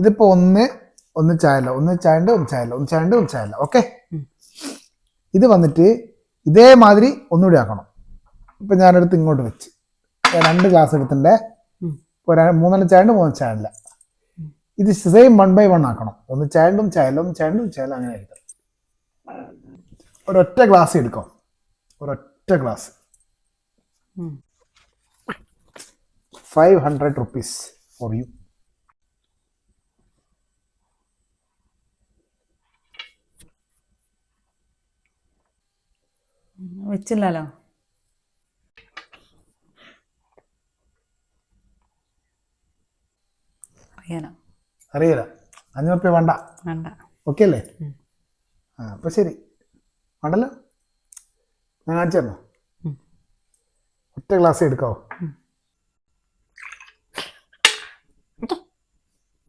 ഇതിപ്പോ ഒന്ന് ഒന്ന് ചായല്ല ഒന്ന് ചായണ്ട് ഒന്ന് ചായല്ല ഒന്ന് ചായണ്ട് ഒന്ന് ചായല്ല. ഓക്കെ ഇത് വന്നിട്ട് ഇതേമാതിരി ഒന്നുകൂടി ആക്കണം. ഇപ്പൊ ഞാനെടുത്ത് ഇങ്ങോട്ട് വെച്ച്. രണ്ട് ഗ്ലാസ് എടുത്തിട്ടേ മൂന്നെണ്ണം ചായണ്ട് മൂന്ന് ചായല്ല. ഇത് സെയിം വൺ ബൈ വൺ ആക്കണം. ഒന്ന് ചായണ്ടും ചായല്ല ഒന്ന് ചായണ്ടും ചായല്ല അങ്ങനെ എടുക്കാം ഒരൊറ്റ ഗ്ലാസ് എടുക്കാം? ഒരൊറ്റ glass. Five hundred rupees for you വെച്ചില്ലല്ലോ. അറിയാലോ. അറിയില്ല. അഞ്ഞൂറ് റുപ്യ വേണ്ട. വേണ്ട. ഓക്കെ അല്ലേ. ആ അപ്പൊ ശരി. വേണ്ടല്ലോ? ഞാൻ കാണിച്ചു തരണോ ഒറ്റ ഗ്ലാസ് എടുക്കാവോ.